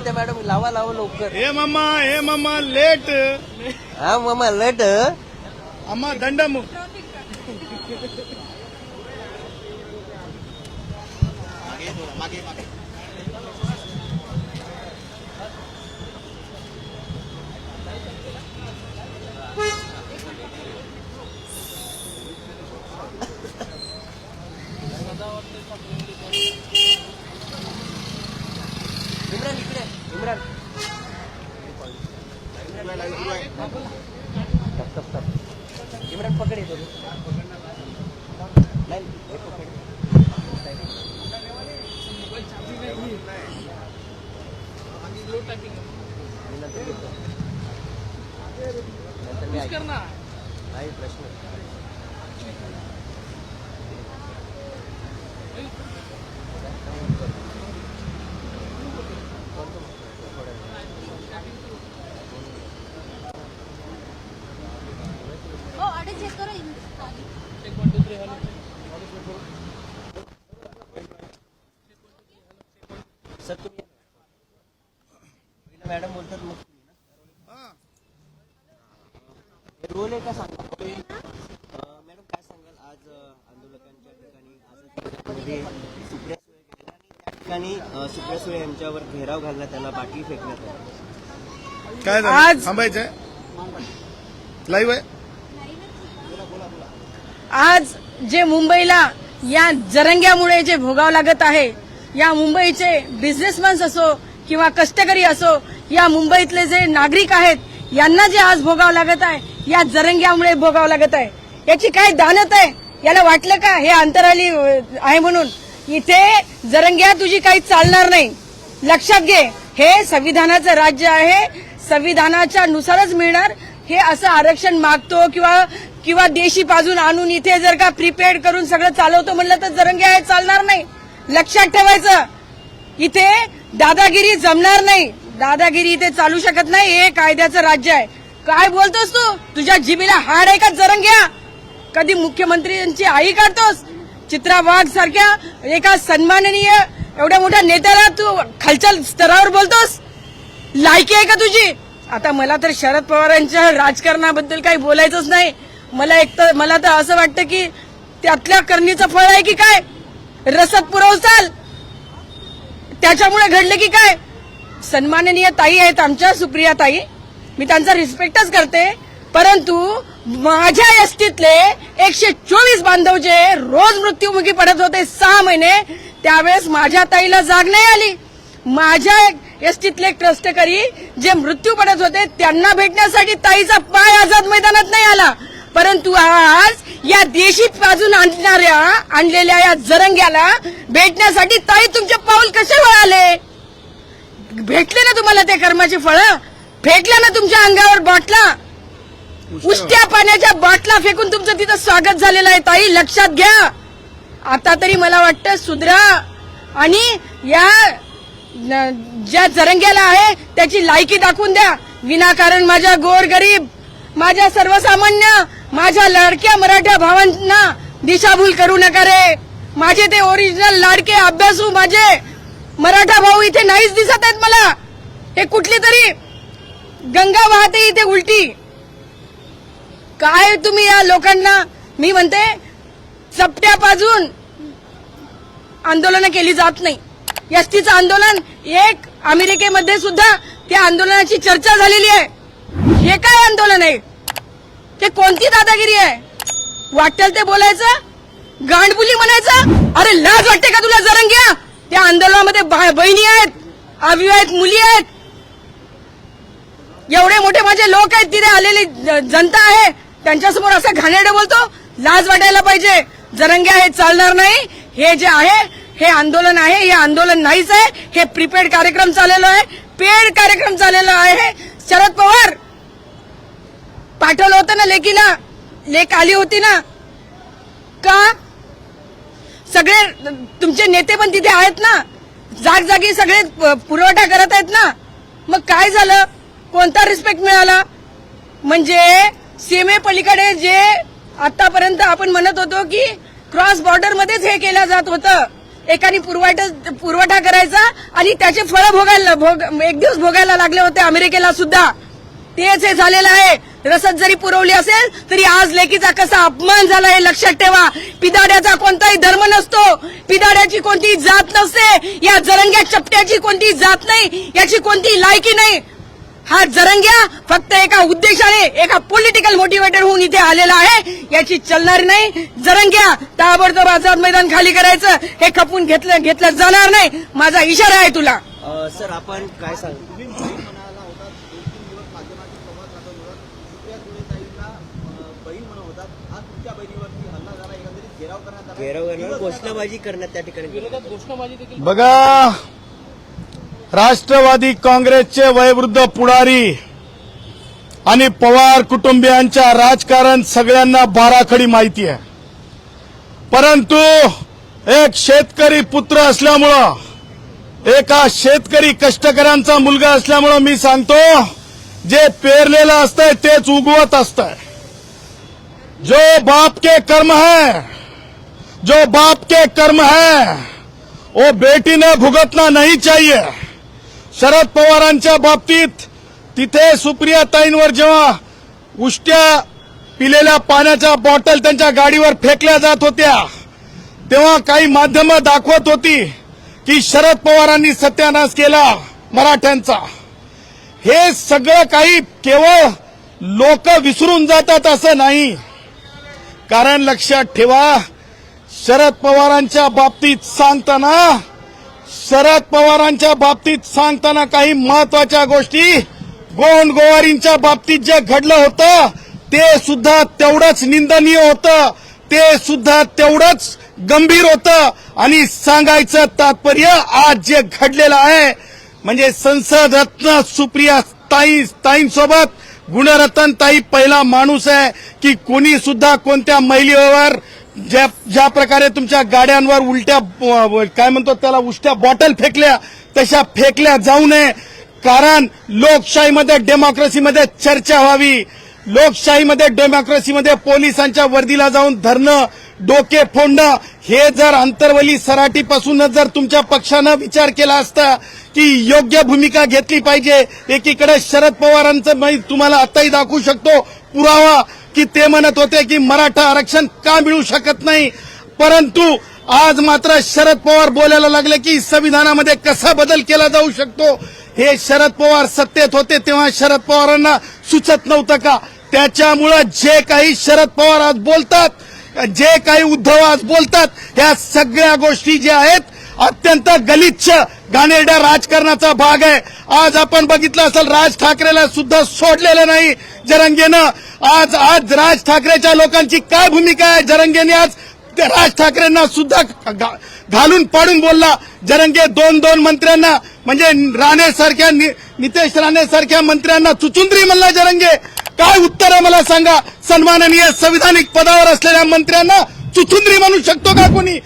हो कविता मॅडम लावा लावा लवकर हे मामा हे मामा लेट हा मामा लट नंतर मी ऐकतो. नाही प्रश्न हो अडे चेक करो सर तुम्ही पहिलं मॅडम बोलतात मग तुम्ही ना हे रोल आहे का सांगा अं, मॅडम काय सांगाल आज अं, आंदोलकांच्या ठिकाणी आज मध्ये सुप्रिया सुळे गेल्या आणि त्या ठिकाणी सुप्रिया सुळे यांच्यावर घेराव घालण्यात त्यांना बाटली फेकण्यात आली. काय झालं? आज- थांबायचंय? लाईव्ह आहे? आज जे मुंबईला या जरंग्यामुळे जे भोगावं लागत आहे या मुंबईचे बिझनेसमॅन्स असो किंवा कष्टकरी असो या मुंबईतले जे नागरिक आहेत यांना जे आज भोगावं लागत आहे या जरंग्यामुळे भोगावं लागत आहे. याची काय दानत आहे? याला वाटलं का? हे अंतराली आहे म्हणून. इथे जरंग्या तुझी काही चालणार नाही. लक्षात घे हे संविधानाचं राज्य आहे. संविधानाच्या नुसारच मिळणार. हे असं आरक्षण मागतो किंवा किंवा देशी पाजून आणून इथे जर का प्रिपेड करून सगळं चालवतो म्हणलं तर जरंगे हे चालणार नाही. लक्षात ठेवायचं. इथे दादागिरी जमणार नाही. दादागिरी इथे चालू शकत नाही. हे कायद्याचं राज्य आहे. काय बोलतोस तू? तुझ्या जिबीला हाड आहे का जरंग्या? कधी मुख्यमंत्र्यांची आई काढतोस? चित्रा वाघ सारख्या एका सन्माननीय एवढ्या मोठ्या नेत्याला तू खालच्या स्तरावर बोलतोस? लायकी आहे का तुझी? आता मला तर शरद पवारांच्या राजकारणाबद्दल काही बोलायचंच नाही. मला एक तर मला तर असं वाटतं की त्यातल्या करणीचं फळ आहे की काय? रसद पुरवचाल. त्याच्यामुळे घडलं की काय? सन्माननीय ताई आहेत आमच्या सुप्रिया ताई. मी त्यांचा रिस्पेक्टच करते. परंतु माझ्या एसटीतले एकशे चोवीस बांधव जे रोज मृत्युमुखी पडत होते सहा महिने त्यावेळेस माझ्या ताईला जाग नाही आली. माझ्या एसटीतले ट्रस्टकरी जे मृत्यू पडत होते त्यांना भेटण्यासाठी ताईचा पाय आझाद मैदानात नाही आला. परंतु आज या देशी बाजून आणणाऱ्या आणलेल्या या जरंग्याला भेटण्यासाठी ताई तुमचे पाऊल कसे वळाले? भेटले ना तुम्हाला ते कर्माची फळं? फेकल्या ना तुमच्या अंगावर बाटला? उष्ट्या पाण्याच्या बाटला फेकून तुमचं तिथं स्वागत झालेलं आहे. ताई लक्षात घ्या. आता तरी मला वाटतं सुधरा आणि या ज्या जरंग्याला आहे त्याची लायकी दाखवून द्या. विनाकारण माझ्या गोरगरीब माझ्या सर्वसामान्य माझ्या लाडक्या मराठा भावांना दिशाभूल करू नका रे. माझे ते ओरिजिनल लाडके अभ्यासू माझे मराठा भाऊ इथे नाहीच दिसत आहेत मला. हे कुठली तरी गंगा वाहते इथे उलटी. काय तुम्ही या लोकांना? मी म्हणते चपट्यापासून आंदोलन केली जात नाही. एसटीचं आंदोलन एक अमेरिकेमध्ये सुद्धा त्या आंदोलनाची चर्चा झालेली आहे. हे काय आंदोलन आहे? ते कोणती दादागिरी आहे? वाटेल ते बोलायचं? गांडबुली म्हणायचं? अरे लाज वाटते का तुला? जरंग्या त्या आंदोलनामध्ये बा- बहिणी आहेत आवी आहेत मुली आहेत. एवढे मोठे माझे लोक आहेत तिथे आलेली जनता आहे. त्यांच्यासमोर असं घाणेरडं बोलतो लाज वाटायला पाहिजे. जरंग्या हे चालणार नाही. हे जे आहे हे आंदोलन आहे हे आंदोलन नाहीच आहे. हे प्रीपेड कार्यक्रम चाललेला आहे. पेड कार्यक्रम चाललेला आहे. शरद पवार! पाठवलं होतं ना लेकीला. लेख आली होती ना. का? सगळे तुमचे नेते पण तिथे आहेत ना. जागजागी सगळे प- पुरवठा करत आहेत ना. मग काय झालं? कोणता रिस्पेक्ट मिळाला? म्हणजे सीमेपलीकडे जे आतापर्यंत आपण म्हणत होतो की क्रॉस बॉर्डर मध्येच हे केलं जात होतं. एकाने पुरवठा पुरवठा करायचा आणि त्याचे फळं भोगायला भोग एक दिवस भोगायला लागले होते अमेरिकेला सुद्धा. तेच हे झालेलं आहे. रसद जरी पुरवली असेल तरी आज लेकीचा कसा अपमान झाला हे लक्षात ठेवा. पिदाड्याचा कोणताही धर्म नसतो. पिदाड्याची कोणतीही जात नसते. या जरंग्या चपट्याची कोणतीही जात नाही. याची कोणतीही लायकी नाही. हा जरंग्या फक्त एका उद्देशाने एका पॉलिटिकल मोटिवेटर होऊन इथे आलेला आहे. याची चलणार नाही. जरंग्या ताबडतोब आझाद मैदान खाली करायचं. हे खपून घेतलं घेतलं जाणार नाही. माझा इशारा आहे तुला. सर आपण काय सांग घेराव करणार घोषणाबाजी करण्यात त्या ठिकाणी गेलं. बघा राष्ट्रवादी काँग्रेसचे वयोवृद्ध पुढारी आणि पवार कुटुंबियांच्या राजकारण सगळ्यांना बाराखडी माहिती आहे. परंतु एक शेतकरी पुत्र असल्यामुळं एका शेतकरी कष्टकऱ्यांचा मुलगा असल्यामुळं मी सांगतो जे पेरलेलं असतंय तेच उगवत असतंय. जो बाप के कर्म है जो बाप के कर्म है वो बेटी ने भुगतना नहीं चाहिए. शरद पवारांच्या बाबतीत तिथे सुप्रिया ताईंवर जेव्हा उष्ट्या पिलेल्या पाण्याच्या बॉटल त्यांच्या गाडीवर फेकल्या जात होत्या तेव्हा काही माध्यमं दाखवत होती की शरद पवारांनी सत्यानाश केला मराठ्यांचा. हे सगळं काही केवळ लोक विसरून जातात असं नाही. कारण लक्षात ठेवा शरद पवारांच्या बाबतीत सांगताना शरद पवारांच्या बाबतीत सांगताना काही महत्त्वाच्या गोष्टी गोंड गोवारींच्या बाबतीत जे घडलं होतं ते सुद्धा तेवढंच निंदनीय होतं ते सुद्धा तेवढंच गंभीर होतं. आणि सांगायचं तात्पर्य आज जे घडलेलं आहे म्हणजे संसद रत्न सुप्रिया ताई ताईंसोबत गुणरत्न ताई पहिला माणूस आहे की कोणी सुद्धा कोणत्या महिलेवर ज्या ज्या प्रकारे तुमच्या गाड्यांवर उलट्या काय म्हणतो त्याला उष्ट्या बॉटल फेकल्या तशा फेकल्या जाऊ नये. कारण लोकशाहीमध्ये डेमोक्रेसीमध्ये चर्चा व्हावी. लोकशाहीमध्ये डेमोक्रेसीमध्ये पोलिसांच्या वर्दीला जाऊन धरणं डोके फोडणं हे जर अंतरवली सराटीपासूनच जर तुमच्या पक्षानं विचार केला असता की योग्य भूमिका घेतली पाहिजे एकीकडे शरद पवारांचं मी तुम्हाला आताही दाखवू शकतो पुरावा की ते म्हणत होते की मराठा आरक्षण का मिळू शकत नाही? परंतु आज मात्र शरद पवार बोलायला लागले की संविधानामध्ये कसा बदल केला जाऊ शकतो? हे शरद पवार सत्तेत होते तेव्हा शरद पवारांना सुचत नव्हतं का? त्याच्यामुळं जे काही शरद पवार आज बोलतात जे काही उद्धव आज बोलतात ह्या सगळ्या गोष्टी ज्या आहेत अत्यंत गलिच्छ घाणेरड्या राजकारणाचा भाग आहे. आज आपण बघितलं असेल राज ठाकरेला सुद्धा सोडलेलं नाही जरंगेनं. आज आज राज ठाकरेच्या लोकांची काय भूमिका आहे जरंगेने आज? राज ठाकरेंना सुद्धा घा- घालून पाडून बोलला. जरंगे दोन दोन मंत्र्यांना म्हणजे राणे सारख्या नितेश राणे सारख्या मंत्र्यांना चुचुंद्री म्हणला जरंगे. काय उत्तर आहे मला सांगा? सन्माननीय संविधानिक पदावर असलेल्या मंत्र्यांना चुचुंद्री म्हणू शकतो का कोणी?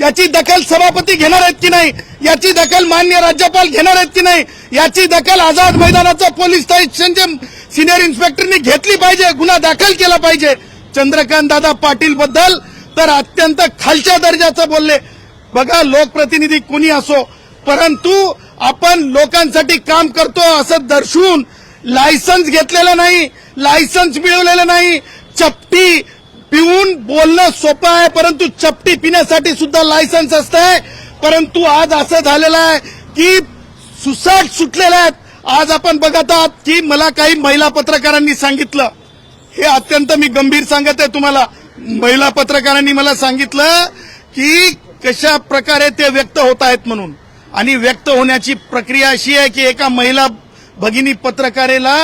याची दखल सभापती घेणार आहेत की नाही? याची दखल मान्य राज्यपाल घेणार आहेत की नाही? याची दखल आझाद मैदानाचं पोलीस स्टेशनचे सिनियर इन्स्पेक्टरनी घेतली पाहिजे गुन्हा दाखल केला पाहिजे. चंद्रकांत दादा पाटील बद्दल तर अत्यंत खालच्या दर्जाचं बोलले. बघा लोकप्रतिनिधी कुणी असो परंतु आपण लोकांसाठी काम करतो असं दर्शवून लायसन्स घेतलेलं नाही लायसन्स मिळवलेलं नाही. चपटी पिऊन बोलणं सोपं आहे परंतु चपटी पिण्यासाठी सुद्धा लायसन्स असतंय परंतु आज असं झालेलं आहे की सुसाट सुटलेले आहेत. आज आपण बघत आहात की मला काही महिला पत्रकारांनी सांगितलं. हे अत्यंत मी गंभीर सांगत आहे तुम्हाला. महिला पत्रकारांनी मला सांगितलं की कशा प्रकारे ते व्यक्त होत आहेत म्हणून. आणि व्यक्त होण्याची प्रक्रिया अशी आहे की एका महिला भगिनी पत्रकारेला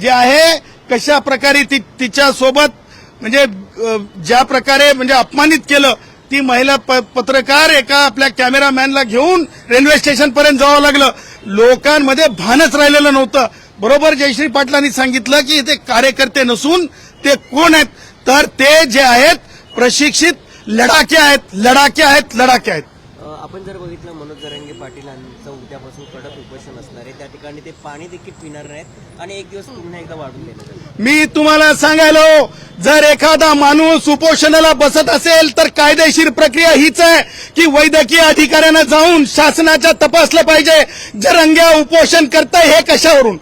जे आहे कशा प्रकारे ती तिच्यासोबत म्हणजे ज्या प्रकारे म्हणजे अपमानित केलं ती महिला प- पत्रकार एका आपल्या कॅमेरामॅनला घेऊन रेल्वे स्टेशन पर्यंत जावं लागलं. लोकांमध्ये भानच राहिलेलं नव्हतं. बरोबर जयश्री पाटलांनी सांगितलं की ते कार्यकर्ते नसून ते कोण आहेत? तर ते जे आहेत प्रशिक्षित लढाके आहेत लढाके आहेत लढाके आहेत अ, आपण जर बघितलं मनोज जरांगे पाटील कडक उपोषण असणार ते पाणी देखील पिणार नाहीत आणि एक दिवस पुन्हा एकदा वाढून देणार मी तुम्हाला सांगायलो जर एखादा माणूस उपोषणाला बसत असेल तर कायदेशीर प्रक्रिया हीच आहे की वैद्यकीय अधिकाऱ्यांना जाऊन शासनाच्या तपासलं पाहिजे. जरंग्या उपोषण करताय हे कशावरून?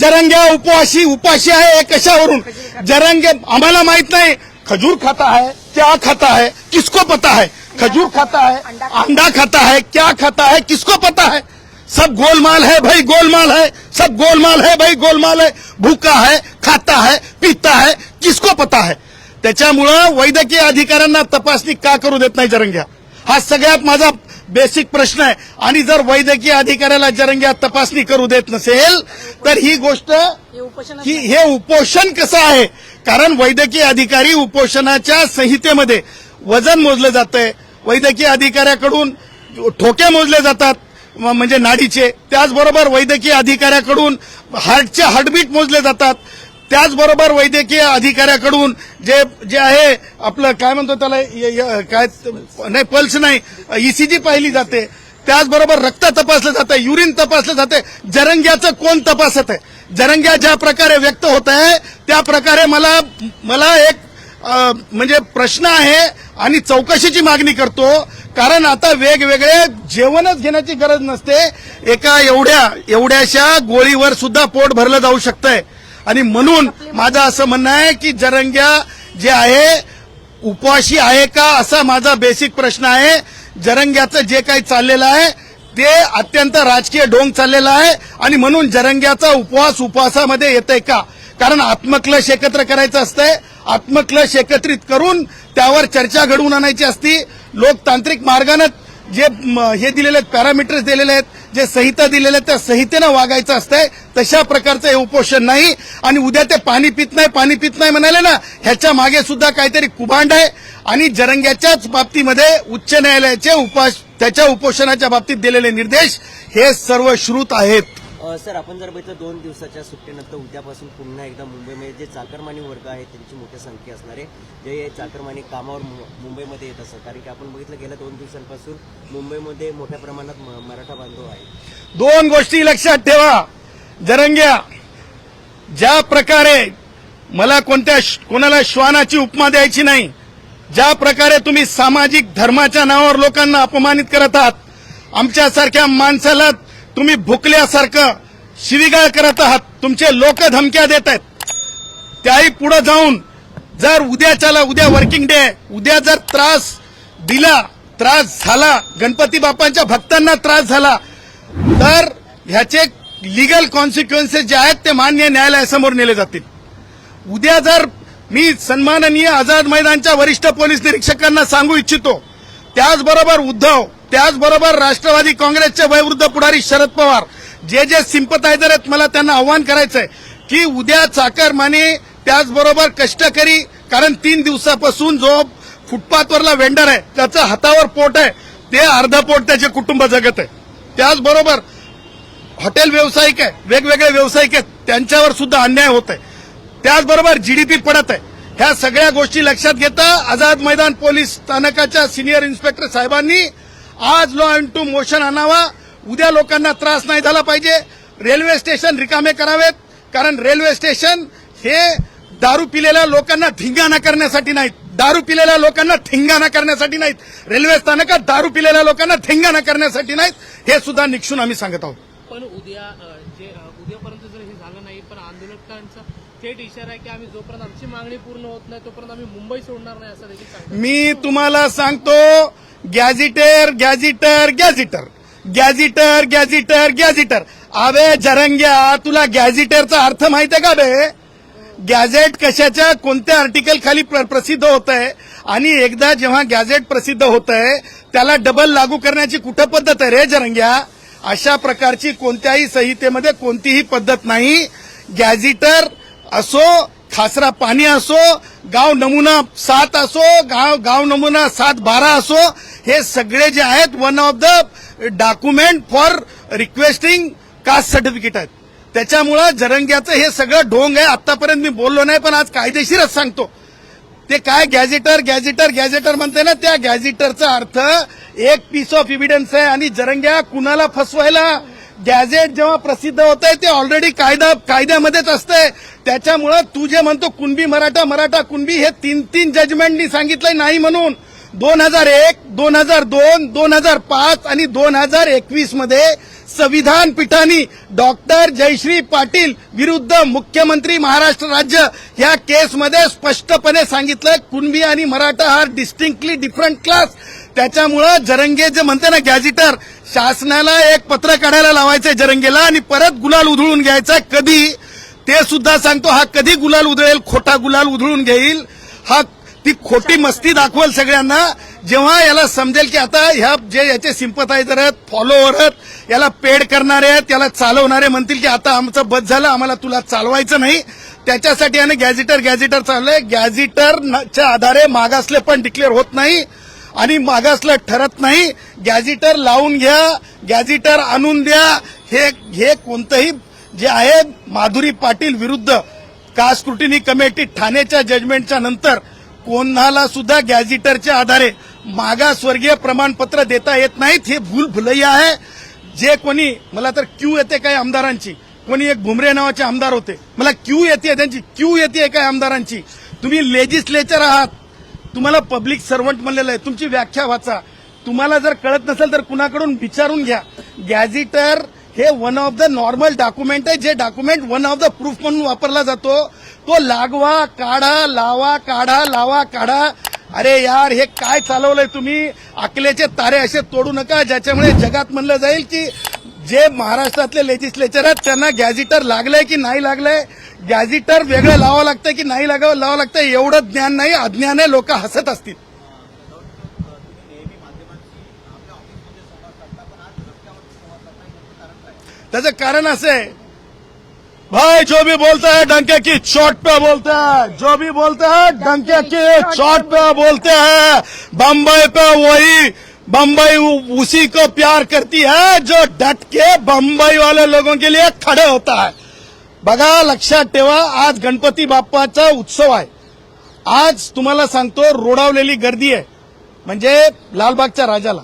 जरंग्या उपवासी उपाशी आहे हे कशावरून? जरंगे आम्हाला माहीत नाही. खजूर खाता है क्या खाता है किसको पता है? खजूर खाता है अंडा खाता है क्या खाता है किसको पता है? सब गोलमाल है भाई गोलमाल है। सब गोलमाल है भाई गोलमाल है। भूखा है खाता है पीता है किसको पता है। त्याच्यामुळं वैद्यकीय अधिकाऱ्यांना तपासणी का करू देत नाही जरंग्या? हा सगळ्यात माझा बेसिक प्रश्न आहे. आणि जर वैद्यकीय अधिकाऱ्याला जरंग्या तपासणी करू देत नसेल तर ही गोष्ट हे उपोषण की हे उपोषण कसं आहे? कारण वैद्यकीय अधिकारी उपोषणाच्या संहितेमध्ये वजन मोजलं जातंय. वैद्यकीय अधिकाऱ्याकडून ठोके मोजले जातात. म्हणजे नाडीचे. त्याचबरोबर वैद्यकीय अधिकाऱ्याकडून हार्टचे हार्टबीट मोजले जातात. त्याचबरोबर वैद्यकीय अधिकाऱ्याकडून जे जे आहे आपलं काय म्हणतो त्याला काय नाही पल्स नाही ईसीजी पाहिली जाते. त्याचबरोबर रक्त तपासलं जातं युरिन तपासलं जाते जरंग्याचं कोण तपासत आहे? जरंग्या ज्या प्रकारे व्यक्त होत आहे त्या प्रकारे मला मला एक म्हणजे प्रश्न आहे आणि चौकशीची मागणी करतो. कारण आता वेगवेगळे जेवणच घेण्याची गरज नसते. एका एवढ्या एवढ्याशा गोळीवर सुद्धा पोट भरलं जाऊ शकतंय. आणि म्हणून माझं असं म्हणणं आहे की जरंग्या जे आहे उपवाशी आहे का असा माझा बेसिक प्रश्न आहे. जरंग्याचं जे काही चाललेलं आहे ते अत्यंत राजकीय ढोंग चाललेला आहे. आणि म्हणून जरंग्याचा उपवास उपवासामध्ये येतंय का? कारण आत्मक्लश एकत्र करायचं असतंय. आत्मक्लश एकत्रित करून त्यावर चर्चा घडवून आणायची असती. लोकतांत्रिक मार्गानं जे हे दिलेले आहेत पॅरामीटर्स दिलेले आहेत जे संहिता दिलेल्या आहेत त्या संहितेनं वागायचं असतंय. तशा प्रकारचं हे उपोषण नाही. आणि उद्या ते पाणी पित नाही पाणी पित नाही म्हणाले ना ह्याच्या मागे सुद्धा काहीतरी कुभांड आहे. आणि जरंग्याच्याच बाबतीमध्ये उच्च न्यायालयाचे उपास त्याच्या उपोषणाच्या बाबतीत दिलेले निर्देश हे सर्व श्रुत आहेत. सर आपण जर बघितलं दोन दिवसाच्या सुट्टीनंतर उद्यापासून पुन्हा एकदा मुंबईमध्ये जे चाकरमानी वर्ग आहे त्यांची मोठ्या संख्या असणार आहे. जे चाकरमानी कामावर मु- मुंबईमध्ये येत असतात. कारण की आपण बघितलं गेल्या दोन दिवसांपासून मुंबईमध्ये मोठ्या प्रमाणात म- मराठा बांधव आहे दोन गोष्टी लक्षात ठेवा. जरंग्या ज्या प्रकारे मला कोणत्या कोणाला श्वानाची उपमा द्यायची नाही ज्या प्रकारे तुम्ही सामाजिक धर्माच्या नावावर लोकांना अपमानित करत आहात आमच्यासारख्या माणसाला तुम्ही भुकल्यासारखं शिवीगाळ करत आहात. तुमचे लोक धमक्या देत आहेत. त्याही पुढे जाऊन जर उद्याच्याला उद्या वर्किंग डे उद्या जर त्रास दिला त्रास झाला गणपती बाप्पांच्या भक्तांना त्रास झाला तर ह्याचे लिगल कॉन्सिक्वेन्सेस जे आहेत ते मान्य न्यायालयासमोर नेले जातील. उद्या जर मी सन्माननीय आझाद मैदानच्या वरिष्ठ पोलीस निरीक्षकांना सांगू इच्छितो त्याचबरोबर उद्धव त्याचबरोबर राष्ट्रवादी काँग्रेसचे वयवृद्ध पुढारी शरद पवार. जे जे सिंपतायझर आहेत मला त्यांना आव्हान करायचंय की उद्या चाकरमाने त्याचबरोबर कष्टकरी कारण तीन दिवसापासून जो फुटपाथवरला वेंडर आहे त्याचं हातावर पोट आहे ते अर्ध पोट त्याचे कुटुंब जगत आहे. त्याचबरोबर हॉटेल व्यावसायिक आहे वेगवेगळे व्यावसायिक आहेत त्यांच्यावर सुद्धा अन्याय होत आहे. त्याचबरोबर जीडीपी पडत आहे. ह्या सगळ्या गोष्टी लक्षात घेता आझाद मैदान पोलीस स्थानकाच्या सिनियर इन्स्पेक्टर साहेबांनी आज लॉ अँड टू मोशन आणावा. उद्या लोकांना त्रास नाही झाला पाहिजे. रेल्वे स्टेशन रिकामे करावेत. कारण रेल्वे स्टेशन हे दारू पिलेल्या लोकांना धिंगाणा करण्यासाठी नाहीत. दारू पिलेल्या लोकांना धिंगाणा करण्यासाठी नाहीत. रेल्वे स्थानकात दारू पिलेल्या लोकांना धिंगाणा करण्यासाठी नाहीत. हे सुद्धा निक्षून आम्ही सांगत आहोत. पण उद्या जे उद्यापर्यंत जर हे झालं नाही पण आंदोलकांचा थेट इशारा आहे की आम्ही जोपर्यंत आमची मागणी पूर्ण होत नाही तोपर्यंत आम्ही मुंबई सोडणार नाही असं देखील मी तुम्हाला सांगतो गॅझिटर गॅझिटर गॅझिटर गॅझिटर गॅझिटर गॅझिटर अबे जरंग्या तुला गॅझिटरचा अर्थ माहीत आहे का बे? गॅझेट कशाच्या कोणत्या आर्टिकल खाली प्र- प्रसिद्ध होत आहे आणि एकदा जेव्हा गॅझेट प्रसिद्ध होत आहे त्याला डबल लागू करण्याची कुठं पद्धत आहे रे जरंग्या? अशा प्रकारची कोणत्याही संहितेमध्ये कोणतीही पद्धत नाही. गॅझिटर असो खासरा पाणी असो गाव नमुना सात असो गाव गाव नमुना सात बारा असो हे सगळे जे आहेत one of the document for requesting caste certificate आहेत. त्याच्यामुळं जरंग्याचं हे सगळं ढोंग आहे. आतापर्यंत मी बोललो नाही पण आज कायदेशीरच सांगतो. ते काय गॅझेटर गॅझेटर गॅझेटर म्हणते ना त्या गॅझेटरचा अर्थ एक पीस ऑफ इव्हिडन्स आहे आणि जरंग्या कुणाला फसवायला गॅझेट जेव्हा प्रसिद्ध होत आहे ते ऑलरेडी कायदा कायद्यामध्येच असतंय. त्याच्यामुळं तू जे म्हणतो कुणबी मराठा मराठा कुणबी हे तीन तीन जजमेंटनी सांगितलंय नाही म्हणून. दोन हजार एक दोन हजार दोन दोन हजार पाच आणि दोन हजार एकवीसमध्ये संविधान पीठाने डॉक्टर जयश्री पाटील विरुद्ध मुख्यमंत्री महाराष्ट्र राज्य या केसमध्ये स्पष्टपणे सांगितलं कुणबी आणि मराठा हा डिस्टिंक्टली डिफरंट क्लास त्याच्यामुळं जरंगे जे म्हणते ना गॅझिटर शासनाला एक पत्र काढायला लावायचंय जरंगेला आणि परत गुलाल उधळून घ्यायचा कधी? ते सुद्धा सांगतो हा कधी गुलाल उधळेल खोटा गुलाल उधळून घेईल? हा ती खोटी मस्ती दाखवेल सगळ्यांना जेव्हा याला समजेल की आता ह्या जे याचे सिंपथायझर आहेत फॉलोअर आहेत याला पेड करणारे आहेत याला चालवणारे म्हणतील की आता आमचं बस झालं आम्हाला तुला चालवायचं नाही. त्याच्यासाठी याने गॅझिटर गॅझिटर चाललंय. गॅझेटरच्या आधारे मागासले पण डिक्लेअर होत नाही. आणि मागासला ठरत नाही गॅझिटर लावून घ्या गॅझिटर आणून द्या. हे हे कोणतंही जे आहे माधुरी पाटील विरुद्ध कास्ट स्क्रुटिनी कमिटी ठाण्याच्या जजमेंटच्या नंतर कोणाला सुद्धा गॅझिटरच्या आधारे मागासवर्गीय प्रमाणपत्र देता येत नाहीत हे भूल भुलैया आहे. जे कोणी मला तर क्यू येते काही आमदारांची? कोणी एक भुमरे नावाचे आमदार होते. मला क्यू येते त्यांची क्यू येते काही आमदारांची? तुम्ही लेजिस्लेचर आहात. तुम्हाला पब्लिक सर्वंट म्हणलेलं आहे. तुमची व्याख्या वाचा. तुम्हाला जर कळत नसेल तर कुणाकडून विचारून घ्या. गॅझिटर हे one of the normal document आहे. जे document one of the proof म्हणून वापरला जातो. तो लागवा काढा लावा काढा लावा काढा. अरे यार हे काय चालवलंय तुम्ही? अकलेचे तारे असे तोडू नका ज्याच्यामुळे जगात म्हणलं जाईल की जे महाराष्ट्रातले लेजिस्लेचर आहेत त्यांना गॅझिटर लागलंय की नाही लागलंय? गॅझिटर वेगळं लावावं लागतंय की नाही लागावं लावावं लागतंय? एवढं ज्ञान नाही. अज्ञान आहे लोक हसत असतील. त्याचं कारण असं आहे. भाई जो भी बोलता है डंके की चोट पे बोलता है. जो भी बोलता है डंके की चोट पे बोलते हैं. बम्बई पे वही बम्बई उसी को प्यार करती है जो डट के बम्बई वाले लोगों के लिए खड़े होता है। बघा लक्षात ठेवा आज गणपती बाप्पाचा उत्सव आहे. आज तुम्हाला सांगतो रोडावलेली गर्दी आहे. म्हणजे लालबागच्या राजाला.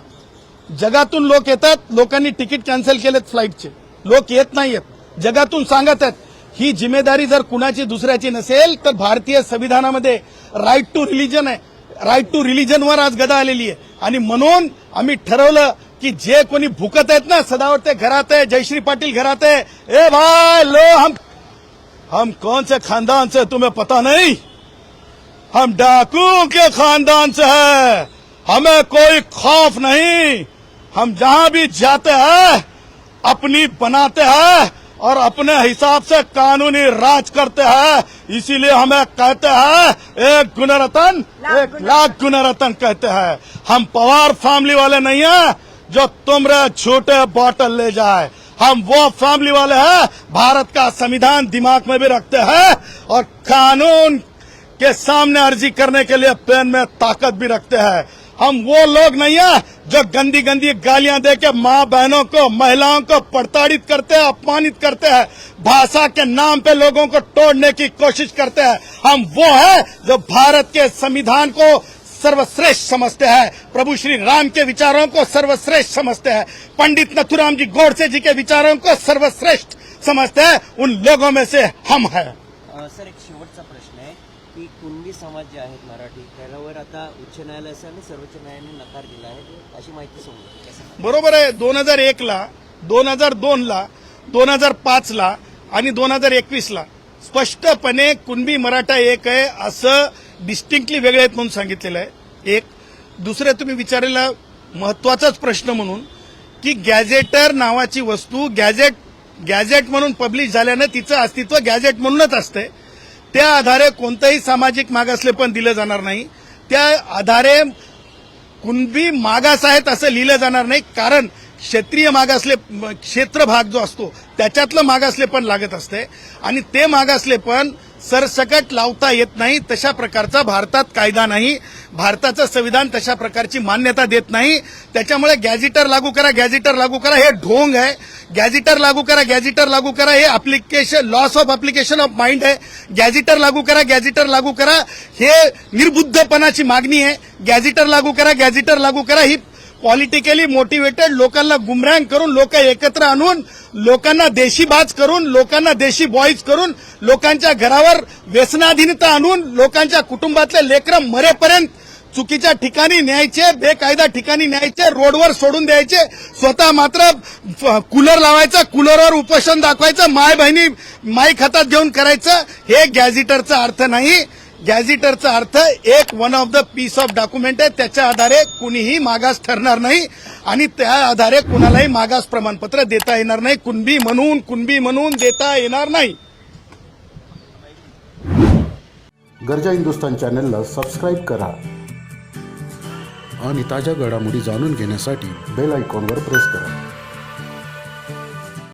जगातून लोक येतात लोकांनी तिकीट कॅन्सल केलेत फ्लाईटचे. लोक येत नाहीयेत. जगातून सांगत आहेत ही जिम्मेदारी जर कुणाची दुसऱ्याची नसेल तर भारतीय संविधानामध्ये राईट टू रिलिजन आहे. राईट टू रिलिजनवर आज गदा आलेली आहे. आणि म्हणून आम्ही ठरवलं की जे कोणी भुकत आहेत ना सदावट ते घरात आहे जयश्री पाटील घरात आहे ए भाई लो हम हम कौन से खानदान से तुम्हें पता नहीं? हम डाकू के खानदान से है। हमें कोई खौफ नहीं। हम जहां भी जाते हैं अपनी बनाते हैं और अपने हिसाब से कानूनी राज करते हैं। इसीलिए हमें कहते हैं एक गुणरत्न एक लाख गुणरत्न कहते हैं। हम पवार फैमिली वाले नहीं है जो तुमरे छोटे बॉटल ले जाए। हम वो फैमिली वाले हैं भारत का संविधान दिमाग में भी रखते हैं और कानून के सामने अर्जी करने के लिए पेन में ताकत भी रखते हैं। हम वो लोग नहीं है जो गंदी गंदी गालियाँ दे के माँ बहनों को, महिलाओं को प्रताड़ित करते हैं, अपमानित करते हैं। भाषा के नाम पे लोगों को तोड़ने की कोशिश करते हैं। हम वो है जो भारत के संविधान को सर्वश्रेष्ठ समझते हैं। प्रभु श्री राम के विचारों को सर्वश्रेष्ठ समझते हैं। पंडित नथुराम जी गोडसे जी के विचारों को सर्वश्रेष्ठ समझते हैं। उन लोगों में से हम हैं। सर, एक शेवटचा प्रश्न आहे की कुणबी समाज जे आहेत मराठी त्यावर आता उच्च न्यायालयाचा आणि सर्वोच्च न्यायालयाने नकार दिला आहे अशी माहिती समोर बरोबर आहे. दोन हजार एक ला दोन हजार दोन ला दोन हजार पाच ला आणि दोन हजार एकवीस ला स्पष्टपणे कुणबी मराठा एक आहे असं डिस्टिंक्टली वेगळे आहेत म्हणून सांगितलेलं आहे. एक. दुसरं तुम्ही विचारलेला महत्वाचाच प्रश्न म्हणून की गॅझेटर नावाची वस्तू गॅझेट गॅझेट म्हणून पब्लिश झाल्यानं तिचं अस्तित्व गॅझेट म्हणूनच असते त्या आधारे कोणतंही सामाजिक मागासले पण दिलं जाणार नाही. त्या आधारे कुणबी मागास आहेत असं लिहिलं जाणार नाही. कारण क्षेत्रीय मागासले क्षेत्र भाग जो असतो त्याच्यातलं मागासले पण लागत असते. आणि ते मागासले पण सरसकट लावता येत नाही तशा प्रकारचा भारतात कायदा नाही. भारताचं संविधान तशा प्रकारची मान्यता देत नाही. त्याच्यामुळे गॅझिटर लागू करा गॅझिटर लागू करा हे ढोंग आहे. गॅझिटर लागू करा गॅझिटर लागू करा हे application loss of application of mind आहे. गॅझिटर लागू करा गॅझिटर लागू करा हे निर्बुद्धपणाची मागणी आहे. गॅझिटर लागू करा गॅझिटर लागू करा ही पॉलिटिकली मोटिवेटेड लोकांना गुमरांग करून लोक एकत्र आणून लोकांना देशीबाज करून लोकांना देशी बॉईज करून लोकांच्या घरावर व्यसनाधीनता आणून लोकांच्या कुटुंबातले लेकरं मरेपर्यंत चुकीच्या ठिकाणी न्यायचे बेकायदा ठिकाणी न्यायचे रोडवर सोडून द्यायचे स्वतः मात्र कूलर लावायचं कूलरवर उपोषण दाखवायचं माय बहिणी माईक हातात घेऊन करायचं हे गॅझिटरचा अर्थ नाही. गॅझिटरचा अर्थ एक one of the piece of document आहे. त्याच्या आधारे कुणीही मागास ठरणार नाही आणि त्या आधारे कुणालाही मागास प्रमाणपत्र देता येणार नाही. कुणबी म्हणून कुणबी म्हणून देता येणार नाही. गरजा हिंदुस्तान चॅनलला सबस्क्राईब करा. आणि ताज्या घडामोडी जाणून घेण्यासाठी बेल आयकॉनवर प्रेस करा.